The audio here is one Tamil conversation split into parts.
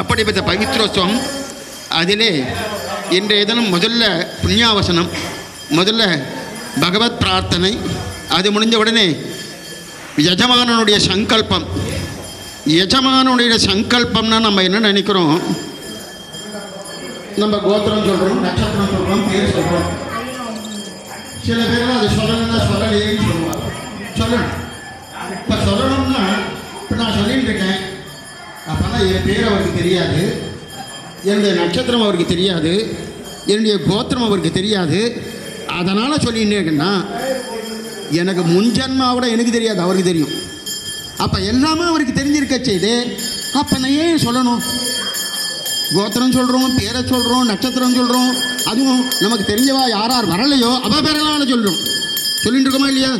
அப்படிப்பட்ட பவித்ரோத்சவம் அதிலே இன்றைய தினம் முதல்ல புண்ணியாவசனம் முதல்ல பகவத் பிரார்த்தனை அது முடிஞ்ச உடனே எஜமானனுடைய சங்கல்பம். எஜமானுடைய சங்கல்பம்னா நம்ம என்ன நினைக்கிறோம்? நம்ம கோத்திரம் சொல்கிறோம் நட்சத்திரம் சொல்கிறோம் பேர் சொல்கிறோம் சில பேர்லாம் அது சொல்லணும்னா சொல்லலையேன்னு சொல்லுவாங்க. சொல்லணும் இப்போ சொல்லணும்னா இப்போ நான் சொல்லிட்டு இருக்கேன். அப்போனா என் பேர் அவருக்கு தெரியாது. என்னுடைய நட்சத்திரம் அவருக்கு தெரியாது. என்னுடைய கோத்திரம் அவருக்கு தெரியாது. அதனால் சொல்லிட்டு இருக்கேன்னா எனக்கு முன்ஜன்மாவோட எனக்கு தெரியாது அவருக்கு தெரியும். அப்போ எல்லாமே அவருக்கு தெரிஞ்சிருக்க செய்து அப்போ நான் ஏன் சொல்லணும்? கோத்திரம் சொல்கிறோம் பேரை சொல்கிறோம் நட்சத்திரம் சொல்கிறோம் அதுவும் நமக்கு தெரிஞ்சவா யார் யார் வரலையோ அவ பேரெல்லாம் சொல்கிறோம் சொல்லிட்டு இருக்கோமா இல்லையா?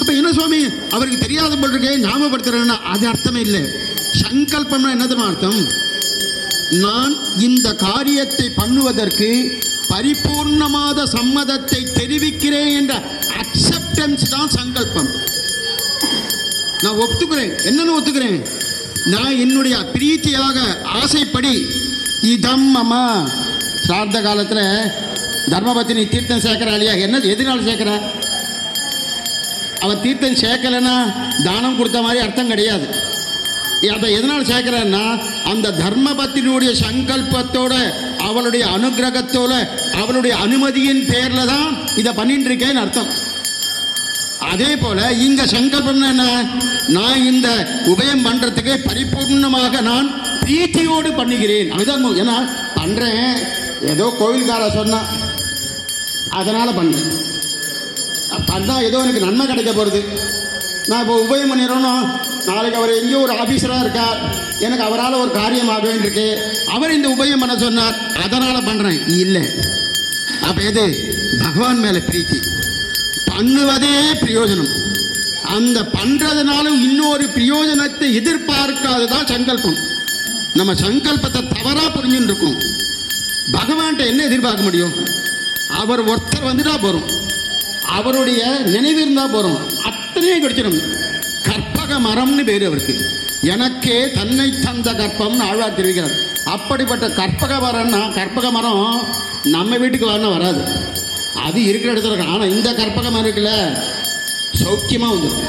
அப்போ என்ன சுவாமி அவருக்கு தெரியாத போல் இருக்கே ஞாபகப்படுத்துறேன்னா அது அர்த்தமே இல்லை. சங்கல்பம்னா என்னதுமா அர்த்தம்? நான் இந்த காரியத்தை பண்ணுவதற்கு பரிபூர்ணமாத சம்மதத்தை தெரிவிக்கிறேன் என்ற அக்செப்டன்ஸ் தான் சங்கல்பம். நான் ஒத்துக்கிறேன். என்னன்னு ஒத்துக்கிறேன்? நான் என்னுடைய பிரீத்தியாக ஆசைப்படி இதம் அம்மா சார்ந்த காலத்தில் தர்மபத்தினி தீர்த்தம் சேர்க்கிற இல்லையா என்ன எதனால சேர்க்கிற? அவன் தீர்த்தம் சேர்க்கலைன்னா தானம் கொடுத்த மாதிரி அர்த்தம் கிடையாது. அதை எதனால் சேர்க்கிறேன்னா அந்த தர்மபத்தினுடைய சங்கல்பத்தோட அவளுடைய அனுகிரகத்தோட அவளுடைய அனுமதியின் பேரில் தான் இதை பண்ணிட்டு இருக்கேன்னு அர்த்தம். அதே போல இங்க சங்கல்பம் என்ன? நான் இந்த உபயம் பண்றதுக்கு பரிபூர்ணமாக நான் பிரீத்தியோடு பண்ணுகிறேன். அதுதான் ஏன்னா பண்றேன். ஏதோ கோவில்கார சொன்னா அதனால பண்றேன். பண்ணா ஏதோ எனக்கு நன்மை கிடைக்க போகிறது நான் இப்போ உபயம் பண்ணிடுறோன்னா நாளைக்கு அவர் எங்கேயோ ஒரு ஆஃபீஸராக இருக்கார். எனக்கு அவரால் ஒரு காரியம் ஆக வேண்டியிருக்கு அவர் இந்த உபயம் பண்ண சொன்னார். அதனால் பண்ணுறேன் இல்லை. அப்போ எது? பகவான் மேலே பிரீத்தி. பண்ணுவதே பிரயோஜனம். அந்த பண்ணுறதுனாலும் இன்னொரு பிரயோஜனத்தை எதிர்பார்க்காது தான் சங்கல்பம். நம்ம சங்கல்பத்தை தவறாக புரிஞ்சுட்டு இருக்கோம் பகவான்கிட்ட என்ன எதிர்பார்க்க முடியும்? அவர் ஒருத்தர் வந்துட்டா போகிறோம் அவருடைய நினைவு இருந்தால் போகிறோம் அத்தனையும் கிடைச்சிடும் கற்பக மரம்னு பேர் அவருக்கு. எனக்கே தன்னை தந்த கற்பம்னு ஆழ்வார் தெரிவிக்கிறார். அப்படிப்பட்ட கற்பக மரம்னா கற்பக மரம் நம்ம வீட்டுக்கு வரணும் வராது. அது இருக்கிற இடத்துல இருக்கு. ஆனால் இந்த கற்பக மரம் இருக்குல்ல சௌக்கியமாக வந்துடும்.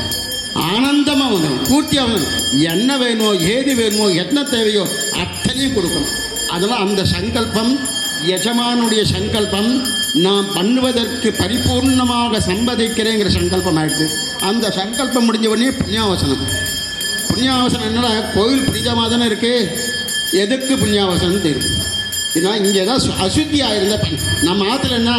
ஆனந்தமாக வந்துடும். பூர்த்தியாக வந்துடும். என்ன வேணுமோ ஏது வேணுமோ என்ன தேவையோ அத்தனையும் கொடுக்கணும். அதெல்லாம் அந்த சங்கல்பம் எஜமானுடைய சங்கல்பம் நான் பண்ணுவதற்கு பரிபூர்ணமாக சம்பதிக்கிறேங்கிற சங்கல்பம் ஆயிடுது. அந்த சங்கல்பம் முடிஞ்ச உடனே புண்ணியாவசனம். புண்ணியாவசனம் என்னடா கோவில் புனிதமாக தானே இருக்கு? எதுக்கு புண்ணியாவசனம் தெரியும் ஏன்னா இங்கே தான் சு- அசுத்தியாக இருந்த நம்ம ஆற்றுல என்ன?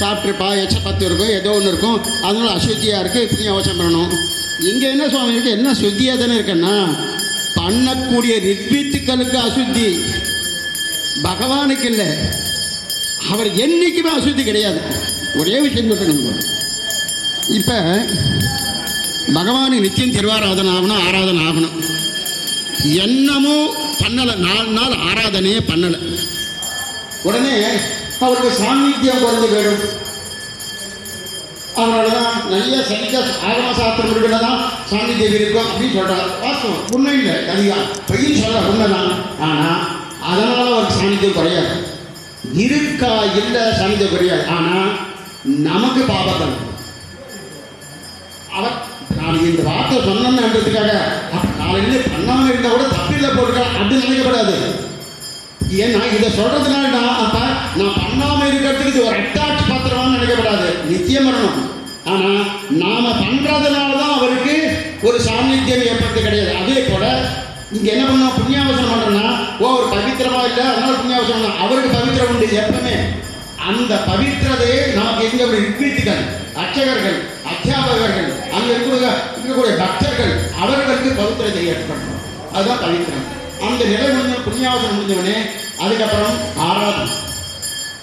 சாப்பிட்ருப்பா எச்ச பத்து இருக்கும் ஏதோ ஒன்று இருக்கும். அதனால அசுத்தியாக இருக்குது புண்ணியாவசனம் பண்ணணும். இங்கே என்ன சுவாமி இருக்குது என்ன சுத்தியாக தானே இருக்குன்னா பண்ணக்கூடிய ரித்வித்துக்களுக்கு அசுத்தி. பகவானுக்கு இல்லை. அவர் என்றைக்குமே அசுத்தி கிடையாது. ஒரே விஷயம் சொல்லணும் இப்போ பகவானுக்கு நித்தியம் திருவாராதனை ஆகணும் ஆராதனை ஆகணும். என்னமோ பண்ணலை நாலு நாள் ஆராதனையே பண்ணலை. உடனே அவருக்கு சாமித்தியம் குறைஞ்சு போயிடும். அவனால தான் நிறைய சனிக்க ஆகம சாஸ்திரம் இருக்கிற தான் சாநித்தியம் இருக்கும் அப்படின்னு சொல்கிறார் வாஸ்தவம் உண்மை இல்லை கலியா சொல்கிற உண்மை தான். ஆனால் அதனால் அவருக்கு சாநித்தியம் குறையாது. இருக்கா இல்லை சாநித்தியம் குறையாது. ஆனால் நமக்கு பாபங்கள் அவர் நான் இந்த வார்த்தை சொன்னேன்றதுக்காக நாளைக்கு பண்ணாமல் இருந்தால் கூட தப்பில்லை போட்டுருக்கா அப்படி நினைக்கப்படாது. ஏன்னா இதை சொல்றதுனால நான் அப்ப நான் பண்ணாம இருக்கிறதுக்கு இது ஒரு அட்டாச் பாத்திரமான்னு நினைக்கப்படாது. நிச்சயம் வரணும் ஆனா நாம பண்றதுனால தான் அவருக்கு ஒரு சாநித்தியம் ஏற்படுறது கிடையாது. அதே போல இங்க என்ன பண்ணா புண்ணியாவசனம் பண்றோம்னா ஓ ஒரு பவித்திரமா இல்லை அதனால புண்ணியாவசனம் அவருக்கு பவித்திரம் உண்டு எப்பவுமே. அந்த பவித்திரதையே நமக்கு எங்க ரிக்வீட்டுகள் அர்ச்சகர்கள் அத்தியாபகர்கள் அங்க இருக்கிற இருக்கக்கூடிய பக்தர்கள் அவர்களுக்கு பவித்திரத்தை ஏற்படணும் அதுதான் பவித்திரம். அந்த நிலை முடிஞ்ச புண்ணியாவசம் முடிஞ்சவனே அதுக்கப்புறம் ஆராதம்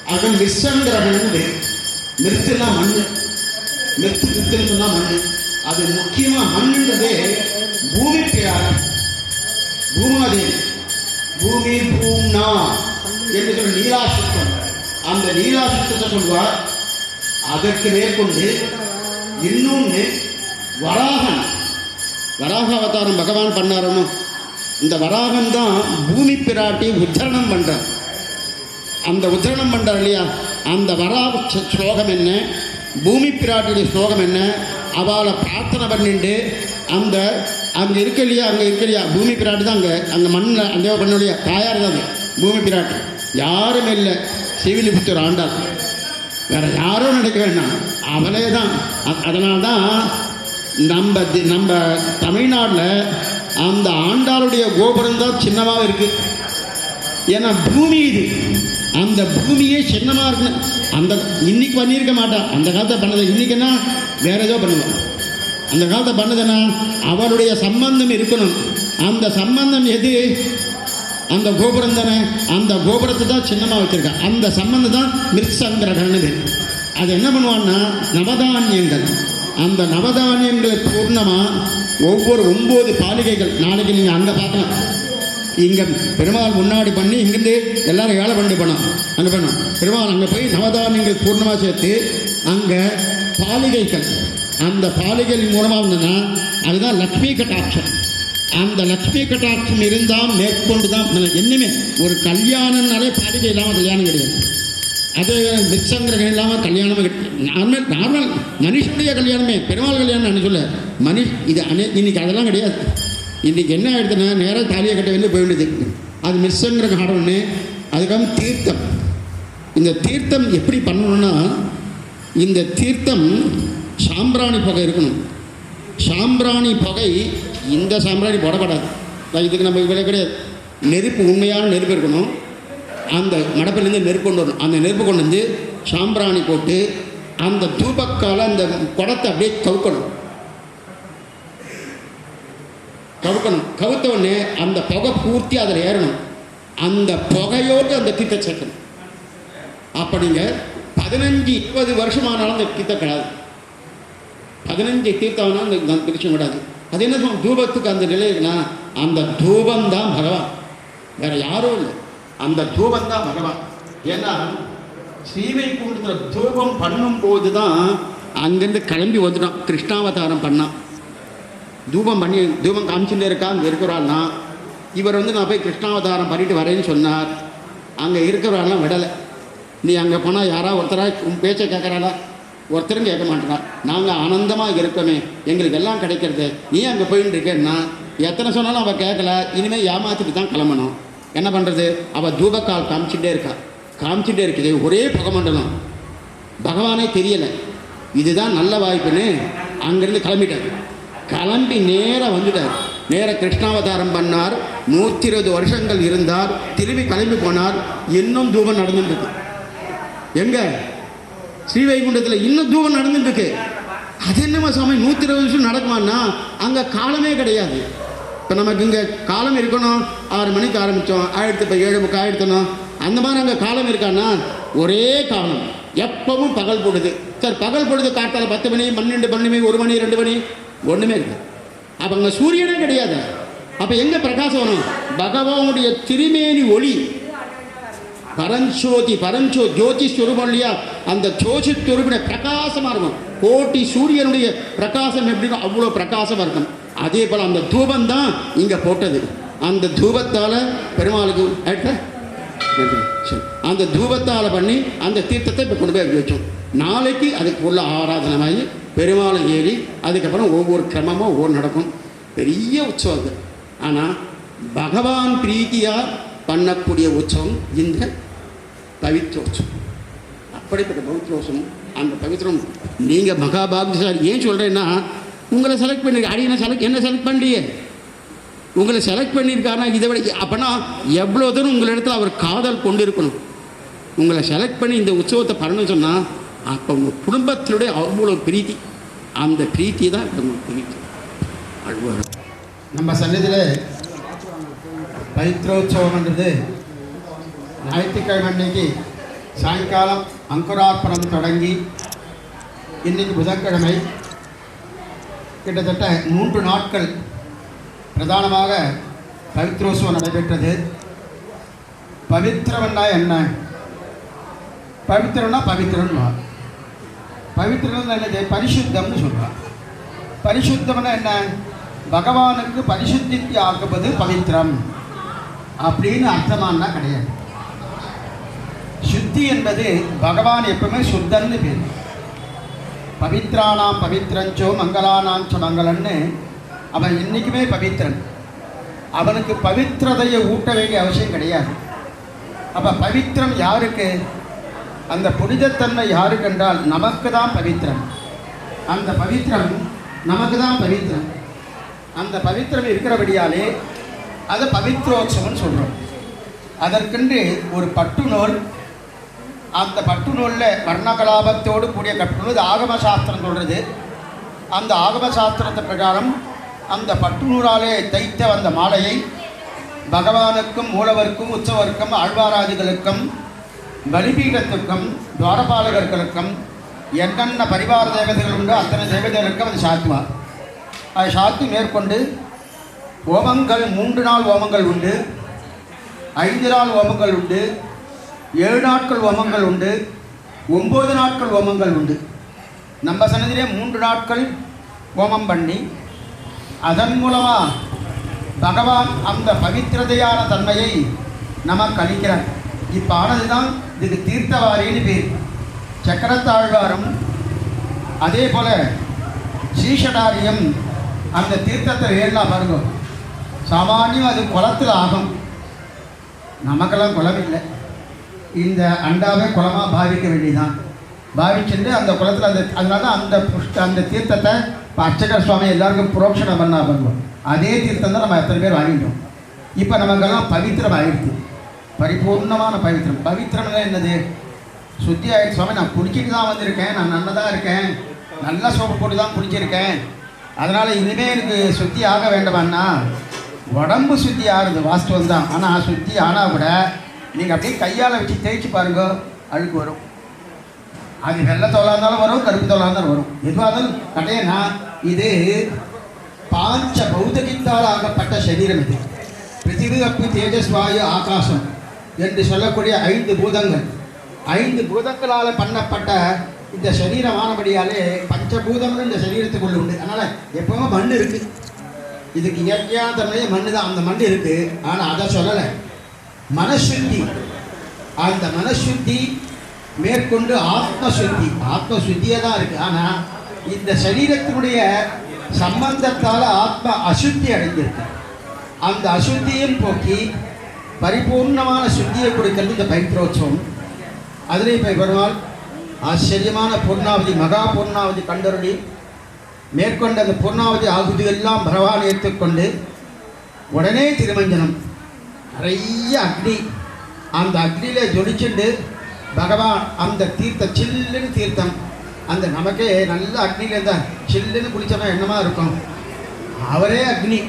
அது மிஸ்ஸங்கிரகணம் மிருத்துனா மண்ணு. மிருத்து மிருத்துன்னு மண்ணு. அது முக்கியமா மண்ணுன்றதே பூமி பேர் பூமாதேவி. பூமி பூம்னா என்று சொல்ல நீலாசுத்தம். அந்த நீலாசுத்தத்தை சொல்வார் அதற்கு மேற்கொண்டு இன்னொன்று வராகன். வராக அவதாரம் பகவான் பண்ணாரணும் இந்த வராகம் தான் பூமி பிராட்டி உச்சரணம் பண்ணுறார் அந்த உச்சரணம் பண்ணுறார் இல்லையா? அந்த வராக ஸ்லோகம் என்ன? பூமி பிராட்டியுடைய ஸ்லோகம் என்ன? அவளை பிரார்த்தனை பண்ணிட்டு அந்த அங்கே இருக்க இல்லையா? அங்கே இருக்க இல்லையா? பூமி பிராட்டி தான் அங்கே அங்கே மண்ணில் அந்த பண்ண இல்லையா? தாயார் தான் அது. பூமி பிராட்டி. யாரும் இல்லை. சிவிலிபுத்தூர் ஆண்டாள். வேற யாரும் நினைக்க வேண்டாம். அவளே தான் அதனால்தான் நம்ம தி- நம்ம தமிழ்நாட்டில் அந்த ஆண்டாளுடைய கோபுரம் தான் சின்னமாக இருக்குது ஏன்னா பூமி இது. அந்த பூமியே சின்னமாக இருக்கணும் அந்த இன்னைக்கு பண்ணியிருக்க மாட்டான் அந்த காலத்தை பண்ணது. இன்னைக்குன்னா வேற ஏதோ பண்ணுவான் அந்த காலத்தை பண்ணதுன்னா அவருடைய சம்பந்தம் இருக்கணும். அந்த சம்பந்தம் எது? அந்த கோபுரம் தானே? அந்த கோபுரத்தை தான் சின்னமாக வச்சுருக்கான் அந்த சம்பந்தம் தான் மிருத்சங்கிரகன்னு அது என்ன பண்ணுவான்னா நவதானியங்கள். அந்த நவதானியங்களை பூர்ணமாக ஒவ்வொரு ஒம்பது பாலிகைகள். நாளைக்கு நீங்கள் அங்கே பார்க்கலாம். இங்கே பெருமாள் முன்னாடி பண்ணி இங்கேருந்து எல்லாரும் ஏழை பண்ணி. பண்ணோம் அங்கே பண்ணோம் பெருமாள் அங்கே போய் நவதானியங்கள் பூர்ணமாக சேர்த்து அங்கே பாலிகைகள். அந்த பாலிகைகள் மூலமாக வந்ததுன்னா அதுதான் லக்ஷ்மி கட்டாட்சம். அந்த லட்சுமி கட்டாட்சம் இருந்தால் மேற்கொண்டு தான் என்னமே ஒரு கல்யாணம்னாலே பாலிகை இல்லாமல் கல்யாணம் கிடையாது. அதே மிச்சங்கிரகம் இல்லாமல் கல்யாணமே நார்மல் நார்மல் மனுஷனுடைய கல்யாணமே பெருமாள் கல்யாணம் நான் சொல்ல மனுஷ் இது அனை இன்னைக்கு அதெல்லாம் கிடையாது. இன்றைக்கி என்ன ஆகிடுதுன்னா நேராக தாலியை கட்ட வெளியே போய் வேண்டியது அது மிஸ்ஸங்கிரகம் ஆடணும்னு அதுக்கப்புறம் தீர்த்தம். இந்த தீர்த்தம் எப்படி பண்ணணும்னா இந்த தீர்த்தம் சாம்பிராணி புகை இருக்கணும். சாம்பிராணி புகை இந்த சாம்பிராணி போடப்படாது. இதுக்கு நம்ம விலை கிடையாது நெருப்பு உண்மையான நெருப்பு இருக்கணும். அந்த மடப்பிலேருந்து நெருப்பு கொண்டு வரணும். அந்த நெருப்பு கொண்டு வந்து சாம்பிராணி போட்டு அந்த தூபக்கால அந்த குடத்தை அப்படியே கவுக்கணும். கவுக்கணும். கவுத்த உடனே அந்த புகை பூர்த்தி அதில் ஏறணும். அந்த புகையோடு அந்த தீர்த்த சேர்க்கணும். அப்படிங்க பதினஞ்சு இருபது வருஷமானாலும் அந்த தீர்த்தம் கிடாது. பதினஞ்சு தீர்த்தம்னா அந்த திருச்சம் விடாது அது என்ன தூபத்துக்கு அந்த நிலைனா அந்த தூபம் தான் பகவான். வேற யாரும் இல்லை. அந்த தூபம் தான் பகவான். ஏன்னா ஸ்ரீவைகுண்டத்தில் தூபம் பண்ணும்போது தான் அங்கேருந்து கிளம்பி வந்துட்டான். கிருஷ்ணாவதாரம் பண்ணான். தூபம் பண்ணி தூபம் காமிச்சுட்டே இருக்கான் அங்கே இருக்கிறாள்னா இவர் வந்து நான் போய் கிருஷ்ணாவதாரம் பண்ணிட்டு வரேன்னு சொன்னார். அங்கே இருக்கிறவரெல்லாம் விடலை. நீ அங்கே போனால் யாராவது ஒருத்தராக உன் பேச்சை கேட்குறாளா ஒருத்தரும் கேட்க மாட்டேறா. நாங்கள் ஆனந்தமாக இருக்கோமே. எங்களுக்கு எல்லாம் கிடைக்கிறது. நீ அங்கே போயின்னு இருக்கேன்னா எத்தனை சொன்னாலும் அவள் கேட்கல. இனிமேல் ஏமாத்திட்டு தான் கிளம்பணும். என்ன பண்ணுறது அவள் தூபக்கால் காமிச்சிட்டே இருக்கா. காமிச்சுட்டே இருக்குது. ஒரே புகமண்டலம் பகவானே தெரியலை. இதுதான் நல்ல வாய்ப்புன்னு அங்கேருந்து கிளம்பிட்டார். கிளம்பி நேராக வந்துட்டார். நேராக கிருஷ்ணாவதாரம் பண்ணார். நூற்றி இருபது வருஷங்கள் இருந்தார். திரும்பி கிளம்பி போனார். இன்னும் தூபம் நடந்துட்டு இருக்கு. ஸ்ரீவைகுண்டத்தில் இன்னும் தூவம் நடந்துட்டு இருக்கு அது என்னமா சாமி நூற்றி இருபது வருஷம் நடக்குமான்னா அங்கே காலமே கிடையாது. இப்போ நமக்கு இங்கே காலம் இருக்கணும் ஆறு மணிக்கு ஆரம்பித்தோம் ஆயிரத்தி இப்போ ஏழு முக்கு ஆயிரத்தணும் அந்த மாதிரி அங்கே காலம் இருக்கான்னா ஒரே காலம். எப்பவும் பகல் போடுது சார் பகல் பொழுது காட்டால் பத்து மணி பன்னெண்டு பன்னெண்டு மணி ஒரு மணி ரெண்டு மணி ஒன்றுமே இருக்கு அப்போ அங்கே சூரியனே கிடையாது. அப்போ எங்கே பிரகாசம் வரும்? பகவானுடைய திருமேனி ஒளி. பரஞ்சோதி பரஞ்சோ ஜோதி ஸ்வரூபம் இல்லையா அந்த ஜோதி ஸ்வரூபின பிரகாசமாக இருக்கும் கோட்டி சூரியனுடைய பிரகாசம் எப்படின்னா அவ்வளோ பிரகாசமாக இருக்கும். அதே போல் அந்த தூபம் தான் இங்கே போட்டது. அந்த தூபத்தால் பெருமாளுக்கு சரி. அந்த தூபத்தால் பண்ணி அந்த தீர்த்தத்தை இப்போ கொண்டு போய் வச்சோம். நாளைக்கு அதுக்கு உள்ள ஆராதனமாகி பெருமாளை ஏறி அதுக்கப்புறம் ஒவ்வொரு கிரமமாக ஒவ்வொரு நடக்கும். பெரிய உற்சவம் ஆனால் பகவான் பிரீத்தியாக பண்ணக்கூடிய உற்சவம் இந்த பவித்ரோற்சவம் அப்படிப்பட்ட பவித்ரோற்சவம் அந்த பவித்ரம் நீங்கள் மகாபாகியசாலி ஏன் சொல்கிறேன்னா உங்களை செலக்ட் பண்ணி அடி என்ன செலக்ட் என்ன செலக்ட் பண்ணலையே உங்களை செலக்ட் பண்ணியிருக்காருன்னா இதை விட அப்போனா எவ்வளோ தூரம் உங்களிடத்தில் அவர் காதல் கொண்டு இருக்கணும் உங்களை செலக்ட் பண்ணி இந்த உற்சவத்தை பண்ணணும்னு சொன்னால் அப்போ உங்கள் குடும்பத்தினுடைய அவ்வளோ பிரீத்தி. அந்த பிரீத்தி தான் இப்போ உங்களுக்கு பிரீத்தி அழுவார் நம்ம சன்னதியில் பைத்ரோத்சவம்ன்றது ஞாயிற்றுக்கிழமை அன்னைக்கு சாயங்காலம் அங்குரார்ப்பணம் தொடங்கி இன்னைக்கு புதன்கிழமை கிட்டத்தட்ட மூன்று நாட்கள் பிரதானமாக பவித்ரோத்சவம் நடைபெற்றது. பவித்திரம்னா என்ன? பவித்திரம்னா பவித்திரம்னு பவித்திரம் என்னது? பரிசுத்தம்னு சொல்கிறான் பரிசுத்தம்னா என்ன? பகவானுக்கு பரிசுத்தி ஆக்குவது பவித்திரம். அப்படின்னு அர்த்தமானா கிடையாது. சுத்தி என்பது பகவான் எப்பவுமே சுத்தன்னு பேர். பவித்ரானாம் பவித்ரஞ்சோ மங்களானாம் ச மங்களன்னு அவன் என்றைக்குமே பவித்திரன் அவனுக்கு பவித்ரதையை ஊட்ட வேண்டிய அவசியம் கிடையாது. அப்போ பவித்திரம் யாருக்கு? அந்த புனிதத்தன்மை யாருக்கு என்றால் நமக்கு தான் பவித்திரம் அந்த பவித்திரம் நமக்கு தான் பவித்திரம் அந்த பவித்திரம் இருக்கிறபடியாலே அதை பவித்ரோத்சவம்னு சொல்கிறோம் அதற்கென்று ஒரு பட்டு நூல் அந்த பட்டு நூலில் வர்ணகலாபத்தோடு கூடிய கட்டுநூல் இது ஆகம சாஸ்திரம் சொல்கிறது அந்த ஆகம சாஸ்திரத்தை பிரகாரம் அந்த பட்டு நூலாலே தைத்த அந்த மாலையை பகவானுக்கும் மூலவருக்கும் உற்சவருக்கும் ஆழ்வாராதிகளுக்கும் பலிபீடத்துக்கும் துவாரபாலகர்களுக்கும் என்னென்ன பரிவார தேவதைகள் உண்டோ அத்தனை தேவதைகளுக்கும் அது சாத்துவார் அதை சாத்தி மேற்கொண்டு ஓமங்கள் மூன்று நாள் ஓமங்கள் உண்டு. ஐந்து நாள் ஓமங்கள் உண்டு. ஏழு நாட்கள் ஓமங்கள் உண்டு. ஒம்பது நாட்கள் ஓமங்கள் உண்டு. நம்ம சன்னதியிலே மூன்று நாட்கள் ஓமம் பண்ணி அதன் மூலமாக பகவான் அந்த பவித்திரதையான தன்மையை நமக்கு அளிக்கிறார். இப்போ ஆனது தான் இதுக்கு தீர்த்தவாரின்னு பேர். சக்கரத்தாழ்வாரும் அதே போல் சீஷடாரியம் அந்த தீர்த்தத்தை வேணா பாருங்க. சாமானியம் அது குளத்தில் ஆகும். நமக்கெல்லாம் குளம் இல்லை இந்த அண்டாவே குளமாக பாவிக்க வேண்டியதுதான். பாவிச்சுட்டு அந்த குளத்தில் அந்த அதனால தான் அந்த புஷ்ட அந்த தீர்த்தத்தை இப்போ அர்ச்சகர் சுவாமி எல்லாருக்கும் புரோக்ஷணம் பண்ணா பண்ணுவோம். அதே தீர்த்தம் தான் நம்ம எத்தனை பேர் வாங்கிட்டோம். இப்போ நமக்கெல்லாம் பவித்திரம் ஆயிடுச்சு. பரிபூர்ணமான பவித்திரம். பவித்திரம்னா என்னது? சுத்தி ஆயிடுச்சு. சுவாமி நான் குடிச்சிட்டு தான் வந்திருக்கேன். நான் நல்லதாக இருக்கேன். நல்ல சோப்பு போட்டு தான் குடிச்சிருக்கேன். அதனால் இனிமேல் எனக்கு சுத்தி ஆக வேண்டாமண்ணா? உடம்பு சுத்தி ஆறுது வாஸ்தவம் தான். ஆனால் சுத்தி ஆனால் கூட நீங்கள் அப்படியே கையால் வச்சு தேய்ச்சி பாருங்க அழுக்கு வரும். அது வெள்ளை தோலாக இருந்தாலும் வரும் கருப்பு தோலாக இருந்தாலும் வரும். எதுவாக இருந்தாலும் கட்டையனா இது பாஞ்ச பௌதகித்தால் ஆகப்பட்ட சரீரம் இது. பிருத்திவி அப்பு தேஜஸ் வாயு ஆகாசம் என்று சொல்லக்கூடிய ஐந்து பூதங்கள். ஐந்து பூதங்களால் பண்ணப்பட்ட இந்த சரீரமானபடியாலே பஞ்சபூதம்னு இந்த சரீரத்துக்குள்ள உண்டு. அதனால் எப்பவுமே மண் இருக்குது இதுக்கு இயற்கையான தன்மையே மண்ணு தான் அந்த மண் இருக்குது ஆனால் அதை சொல்லலை. மனசுத்தி. அந்த மனசுத்தி மேற்கொண்டு ஆத்மசுத்தி. ஆத்மசுத்தியே தான் இருக்குது ஆனால் இந்த சரீரத்தினுடைய சம்பந்தத்தால் ஆத்ம அசுத்தி அடைஞ்சிருக்கு. அந்த அசுத்தியும் போக்கி பரிபூர்ணமான சுத்தியை கொடுக்கிறது இந்த பைத்திரோத்சவம் அதிலே இப்போ பெருமாள் ஆச்சரியமான பூர்ணாவதி மகா பூர்ணாவதி கண்டருளி மேற்கொண்ட அந்த பூர்ணாவதி ஆகுதி எல்லாம் பகவான் ஏற்றுக்கொண்டு உடனே திருமஞ்சனம். நிறைய அக்னி. அந்த அக்னியில் ஜொலிச்சுண்டு பகவான் அந்த தீர்த்த சில்லுன்னு தீர்த்தம். அந்த நமக்கே நல்ல அக்னியில் இருந்தா சில்லுன்னு குளித்தோம்னா என்னமா இருக்கும்? அவரே அக்னி.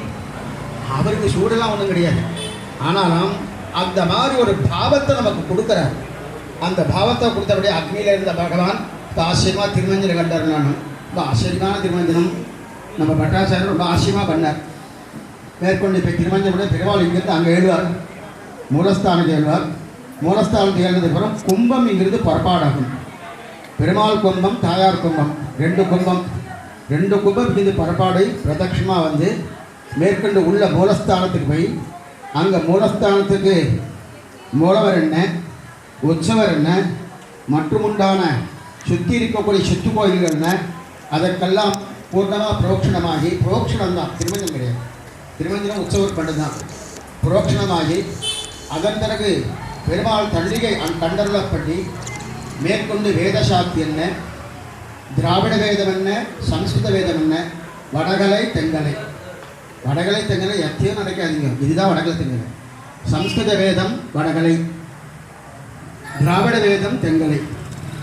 அவருக்கு சூடெல்லாம் ஒன்றும் கிடையாது. ஆனாலும் அந்த மாதிரி ஒரு பாவத்தை நமக்கு கொடுக்குறார். அந்த பாவத்தை கொடுத்தபடியே அக்னியில் இருந்த பகவான் தாசியமாக திருமஞ்சனம் கண்டார் நான் ரொம்ப ஆச்சரியமான திருமஞ்சனம். நம்ம பட்டாச்சாரியர் ரொம்ப ஆச்சரியமாக பண்ணார். மேற்கொண்டு இப்போ திருமஞ்சனம் பெருமாள் இங்கிருந்து அங்கே எழுவார் மூலஸ்தானத்தை எழுவார் மூலஸ்தானத்தை எழுந்ததுக்கப்புறம் கும்பம் இங்கிருந்து புறப்பாடாகும். பெருமாள் கும்பம் தாயார் கும்பம் ரெண்டு கும்பம். ரெண்டு கும்பம் இங்கிருந்து புறப்பாடு பிரதட்சமாக வந்து மேற்கொண்டு உள்ள மூலஸ்தானத்துக்கு போய் அங்கே மூலஸ்தானத்துக்கு மூலவர் என்ன உற்சவர் என்ன மற்றும் உண்டான சுற்றி இருக்கக்கூடிய சுற்று கோயில்கள் என்ன அதற்கெல்லாம் பூர்ணமாக புரோக்ஷணமாகி புரோக்ஷணம் தான் திருமஞ்சம் கிடையாது. திருமஞ்சனம் உற்சவர் பண்ணு தான் புரோக்ஷணமாகி அதன் பிறகு பெருமாள் தள்ளிகை அந் கண்டருளப் பண்ணி மேற்கொண்டு வேதசாத்தி என்ன? திராவிட வேதம் என்ன? சம்ஸ்கிருத வேதம் என்ன? வடகலை தெங்கலை. வடகலை தெங்கலை எத்தையும் நடக்காதீங்க. இதுதான் வடகலை தெங்கலை. சம்ஸ்கிருத வேதம் வடகலை. திராவிட வேதம் தெங்கலை.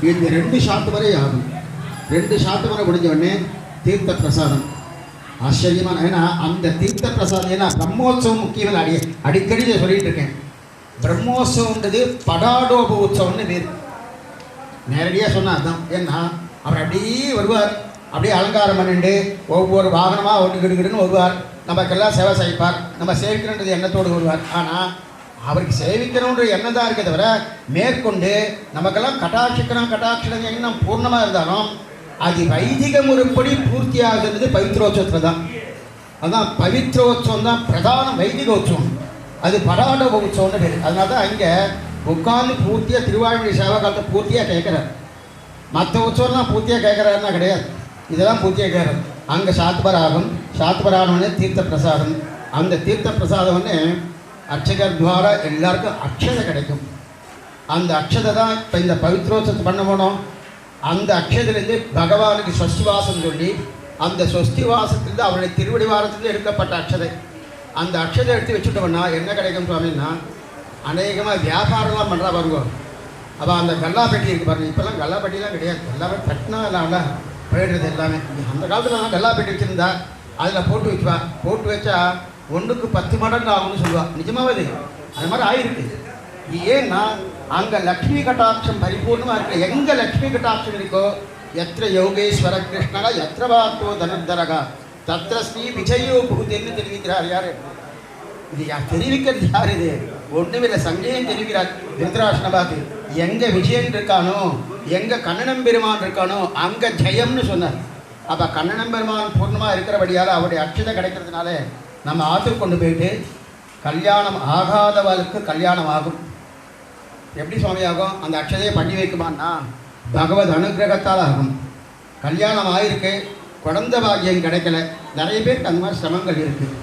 இந்த ரெண்டு ஷாட் வரை ஆகும். ரெண்டு சாத்தமரம் முடிஞ்ச உடனே தீர்த்த பிரசாதம். ஆச்சரியமான ஏன்னா அந்த தீர்த்த பிரசாதம் ஏன்னா பிரம்மோத்சவம் முக்கியம் அடி அடிக்கடி இதை சொல்லிட்டு இருக்கேன். பிரம்மோத்சவம்ன்றது படாடோப உற்சவம்னு பேர். நேரடியாக சொன்னா அதான் ஏன்னா அவர் அப்படியே வருவார். அப்படியே அலங்காரம் பண்ணிட்டு ஒவ்வொரு வாகனமாக ஒன்று கிடுகிடுன்னு வருவார். நமக்கெல்லாம் சேவை செய்ப்பார். நம்ம சேவிக்கணுன்றது எண்ணத்தோடு வருவார். ஆனால் அவருக்கு சேவிக்கணுன்ற எண்ணம் தான் இருக்கே தவிர மேற்கொண்டு நமக்கெல்லாம் கட்டாட்சிக்கணும் கட்டாட்சிக்கணும் எண்ணம் பூர்ணமாக இருந்தாலும் அது வைதிக முறைப்படி பூர்த்தி ஆகிறது பவித்ரோத்சவத்தில் தான் அதான் பவித்ரோத்சவம் தான் பிரதான வைதிக உற்சவம் அது படாட உற்சவம்னு பேர். அதனால தான் அங்கே உட்காந்து பூர்த்தியாக திருவாழ்மொழி சேவை காலத்தை பூர்த்தியாக கேட்குறார் மற்ற உற்சவம்லாம் பூர்த்தியாக கேட்குறாருன்னா கிடையாது. இதெல்லாம் பூர்த்தியாக கேட்குறாரு அங்கே சாத்பராகம் சாத்பராகம்னு தீர்த்த பிரசாதம் அந்த தீர்த்த பிரசாதம்னு அர்ச்சகர் துவாரா எல்லாருக்கும் அக்ஷதை கிடைக்கும். அந்த அக்ஷதை தான் இப்போ இந்த பவித்ரோத்சவத்தை பண்ண போனோம். அந்த அக்ஷதையிலேருந்து பகவானுக்கு ஸ்வஸ்தி சொல்லி அந்த ஸ்வஸ்திவாசத்திலிருந்து அவருடைய திருவடி வாரத்திலிருந்து எடுக்கப்பட்ட அக்ஷதை. அந்த அக்ஷதை எடுத்து வச்சுட்டோம்னா என்ன கிடைக்கும் சுவாமின்னா அநேகமாக வியாபாரம்லாம் பண்ணுறா பாருங்க. அவள் அந்த கல்லாப்பட்டி இருக்கு பாருங்க. இப்போல்லாம் கல்லாப்பட்டிலாம் கிடையாது. எல்லாமே தட்டினா இல்லை போயிடுறது எல்லாமே. அந்த காலத்தில் நான் கல்லாப்பட்டி வச்சுருந்தா அதில் போட்டு வச்சுவா. போட்டு வச்சா ஒன்றுக்கு பத்து மடங்கு ஆகும்னு சொல்லுவாள் நிஜமாவது அது மாதிரி ஆயிருக்கு. ஏன்னா அங்கே லக்ஷ்மி கட்டாட்சம் பரிபூர்ணமாக இருக்க. எங்கே லக்ஷ்மி கட்டாட்சம் இருக்கோ எத்திர யோகேஸ்வர கிருஷ்ணகா எத்திர பார்த்தோ தனந்தரகா தத்திர ஸ்ரீ விஜயோ புகுதேன்னு தெரிவிக்கிறார் யாரு? இது யார்? தெரிவிக்கிறது யார் இது? ஒண்ணுமில்லை சஞ்சயம் தெரிவிக்கிறார். திருதராஷ்டிரனை பார்த்து எங்க விஜயன் இருக்கானோ எங்க கண்ணனம் பெருமான் இருக்கானோ அங்க ஜெயம்னு சொன்னார். அப்ப கண்ணனம் பெருமான் பூர்ணமா இருக்கிறபடியால் அவருடைய அக்ஷதை கிடைக்கிறதுனால நம்ம ஆற்றுக்கு கொண்டு போயிட்டு கல்யாணம் ஆகாதவளுக்கு கல்யாணம் ஆகும். எப்படி சுவாமி ஆகும் அந்த அக்ஷதையை பண்ணி வைக்குமான்னா பகவத் அனுகிரகத்தால் ஆகும் கல்யாணம் ஆயிருக்கு குழந்த பாக்கியம் கிடைக்கல. நிறைய பேருக்கு அந்த மாதிரி சிரமங்கள் இருக்குது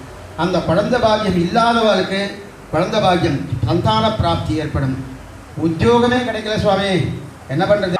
அந்த குழந்த பாக்கியம் இல்லாதவர்களுக்கு குழந்த பாக்கியம் சந்தான பிராப்தி ஏற்படும். உத்தியோகமே கிடைக்கல சுவாமி. என்ன பண்ணுறது